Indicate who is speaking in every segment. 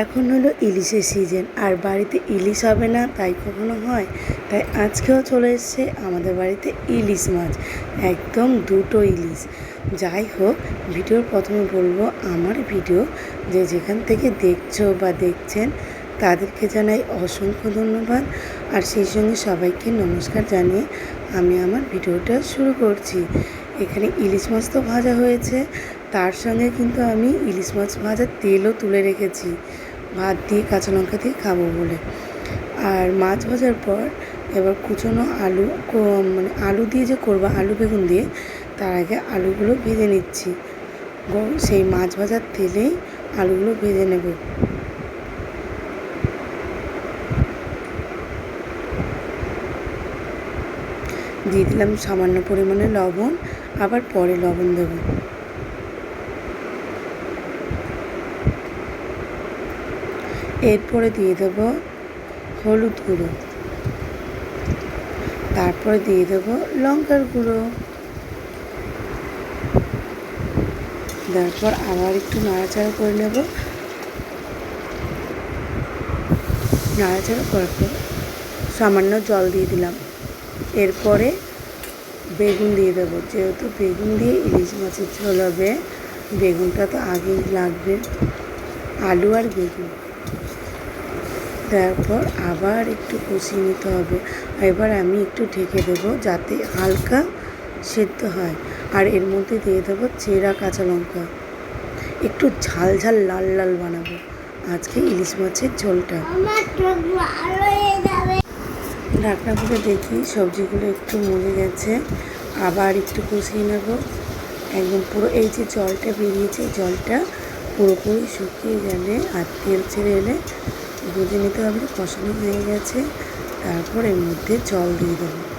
Speaker 1: এখন হলো ইলিশের সিজন আর বাড়িতে ইলিশ হবে না, তাই কখনো হয়? তাই আজকেও চলে এসছে আমাদের বাড়িতে ইলিশ মাছ, একদম দুটো ইলিশ। যাই হোক, ভিডিওর প্রথমে বলব আমার ভিডিও, যে যেখান থেকে দেখছ বা দেখছেন, তাদেরকে জানাই অসংখ্য ধন্যবাদ। আর সেই সঙ্গে সবাইকে নমস্কার জানিয়ে আমি আমার ভিডিওটা শুরু করছি। এখানে ইলিশ মাছ তো ভাজা হয়েছে তার সঙ্গে কিন্তু আমি ইলিশ মাছ ভাজার তেলও তুলে রেখেছি। ভাত দিয়ে কাঁচা লঙ্কা দিয়ে খাব বলে। আর মাছ ভাজার পর এবার কুচনো আলু মানে আলু দিয়ে যে করব, আলু বেগুন দিয়ে, তার আগে আলুগুলো ভেজে নিচ্ছি। সেই মাছ ভাজার তেলেই আলুগুলো ভেজে নেব। দিয়ে দিলাম সামান্য পরিমাণে লবণ, আবার পরে লবণ দেবো। এরপরে দিয়ে দেব হলুদ গুঁড়ো। তারপরে দিয়ে দেব লঙ্কার গুঁড়ো। তারপর আবার একটু নাড়াচাড়া করে নেব। নাড়াচাড়া করার পর সামান্য জল দিয়ে দিলাম। এরপরে বেগুন দিয়ে দেবো। যেহেতু বেগুন দিয়ে ইলিশ মাছের ঝোল হবে, বেগুনটা তো আগেই লাগবে। আলু আর বেগুন। তারপর আবার একটু কষিয়ে নিতে হবে। এবার আমি একটু ঢেকে দেবো যাতে হালকা সেদ্ধ হয়। আর এর মধ্যে দিয়ে দেবো চেরা কাঁচা লঙ্কা। একটু ঝাল ঝাল লাল লাল বানাবো। আজকে ইলিশ মাছের ঝোলটা। ঢাকনা করে দেখি, সবজিগুলো একটু মরে গেছে। আবার একটু কষিয়ে নেব। একদম পুরো এই যে জলটা বেরিয়েছে, জলটা পুরোপুরি শুকিয়ে গেলে আর তেল ছেড়ে এলে বুঝে নিতে হবে কষানো হয়ে গেছে। তারপর এর মধ্যে জল দিয়ে দেবো।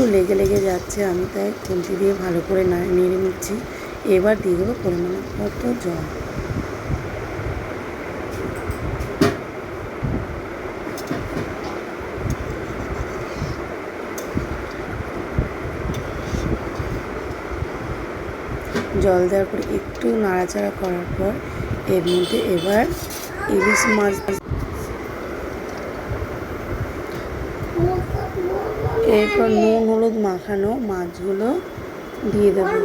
Speaker 1: একটু লেগে লেগে যাচ্ছে, আমি তাই খুন্তি দিয়ে ভালো করে নেড়ে নিচ্ছি। এবার দিয়ে দেবো পরিমাণ মতো জল। জল দেওয়ার পর একটু নাড়াচাড়া করার পর এর মধ্যে এবার ইলিশ মাছ এরপর নুন, হলুদ মাখানো মাছগুলো দিয়ে দেবো।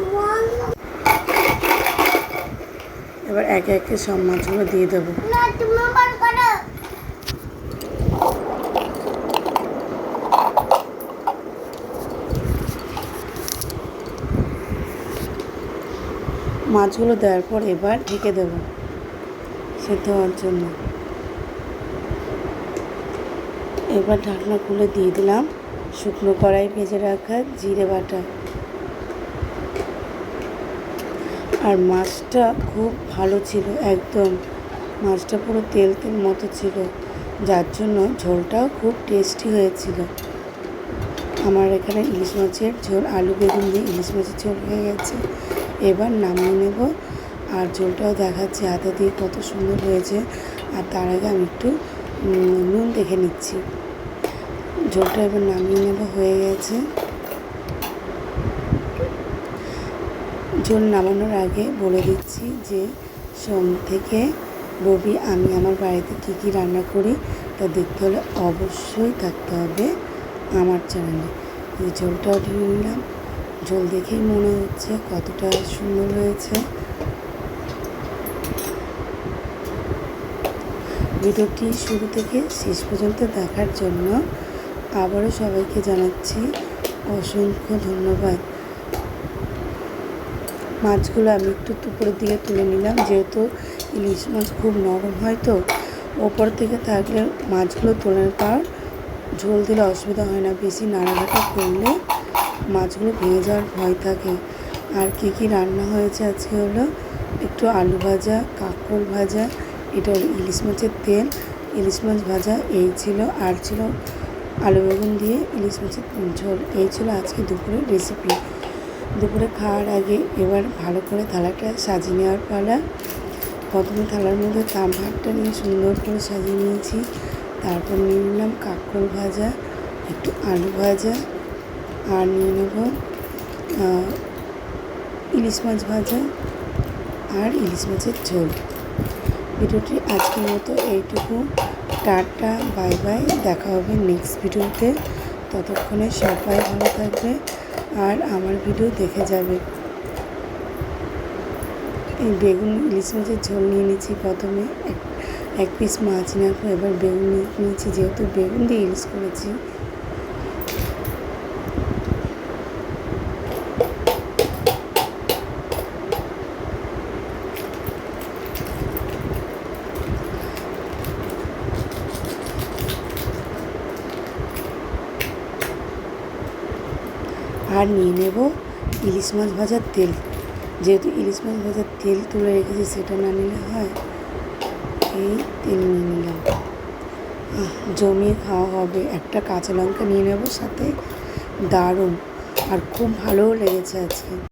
Speaker 1: এবার একে একে সব মাছগুলো দিয়ে দেবো। মাছগুলো দেওয়ার পর এবার ঢেকে দেবো সেদ্ধ হওয়ার জন্য। এবার ঢাকনা খুলে দিয়ে দিলাম। শুকনো কড়াই ভেজে রাখা জিরে বাটা। আর মাছটা খুব ভালো ছিল, একদম। মাছটা পুরো তেল তেল মতো ছিল, যার জন্য ঝোলটাও খুব টেস্টি হয়েছিল। আমার এখানে ইলিশ মাছের ঝোল, আলু বেগুন দিয়ে ইলিশ মাছের ঝোল হয়ে গেছে। এবার নামিয়ে নেব। আর ঝোলটাও দেখাচ্ছি হাতে দিয়ে কত সুন্দর হয়েছে। আর তার আগে আমি একটু নুন দেখে নিচ্ছি। ঝোলটা এবার নামিয়ে নেব, হয়ে গেছে। ঝোল নামানোর আগে বলে দিচ্ছি যে, সোম থেকে রবি আমি আমার বাড়িতে কী কী রান্না করি তা দেখতে হলে অবশ্যই থাকতে হবে আমার চ্যানেলে। এই ঝোলটাও ঢেলে নিলাম। ঝোল দেখেই মনে হচ্ছে কতটা সুন্দর হয়েছে। ভিডিওটি শুরু থেকে শেষ পর্যন্ত দেখার জন্য আবারও সবাইকে জানাচ্ছি অসংখ্য ধন্যবাদ। মাছগুলো আমি একটু উপরের দিকে তুলে নিলাম, যেহেতু ইলিশ মাছ খুব নরম হয় তো। ওপর থেকে থাকলে মাছগুলো তোলার পর ঝোল দিলে অসুবিধা হয় না, বেশি নাড়াঘাটা করলে মাছগুলো ভেঙে যাওয়ার ভয় থাকে। আর কী কী রান্না হয়েছে আজকে হলো? একটু আলু ভাজা, কাঁকরোল ভাজা, এটা ইলিশ মাছের তেল। ইলিশ মাছ ভাজা, এই ছিল, আর ছিল আলু বেগুন দিয়ে ইলিশ মাছের ঝোল। এই ছিল আজকে দুপুরের রেসিপি দুপুরে খাওয়ার আগে এবার ভালো করে থালাটা সাজিয়ে নেওয়ার পালা। প্রথমে থালার মধ্যে তাম ভাতটা নিয়ে সুন্দর করে সাজিয়ে নিয়েছি। তারপর নিয়ে নিলাম কাঁকরোল ভাজা, একটু আলু ভাজা, আর নিয়ে নেব ইলিশ মাছ ভাজা আর ইলিশ মাছের ঝোল। ভিডিওটি আজকের মতো এইটুকু। টাটা, বাই বাই, দেখা হবে নেক্সট ভিডিওতে। ততক্ষণে সবাই ভালো থাকবে আর আমার ভিডিও দেখে যাবে। এই বেগুন, ইলিশ মাছের ঝোল নিয়ে নিয়েছি প্রথমে। এক পিস মাছ নেওয়ার পর এবার বেগুন নিয়ে নিয়েছি, যেহেতু বেগুন দিয়ে ইলিশ করেছি। আর নিয়ে নেব ইলিশ মাছ ভাজার তেল। যেহেতু ইলিশ মাছ ভাজার তেল তুলে রেখেছি, সেটা না নিলে হয়। এই তেল নিয়ে নিলাম। জমিয়ে খাওয়া হবে। একটা কাঁচা লঙ্কা নিয়ে নেব সাথে। দারুণ। আর খুব ভালোও লেগেছে আজকে।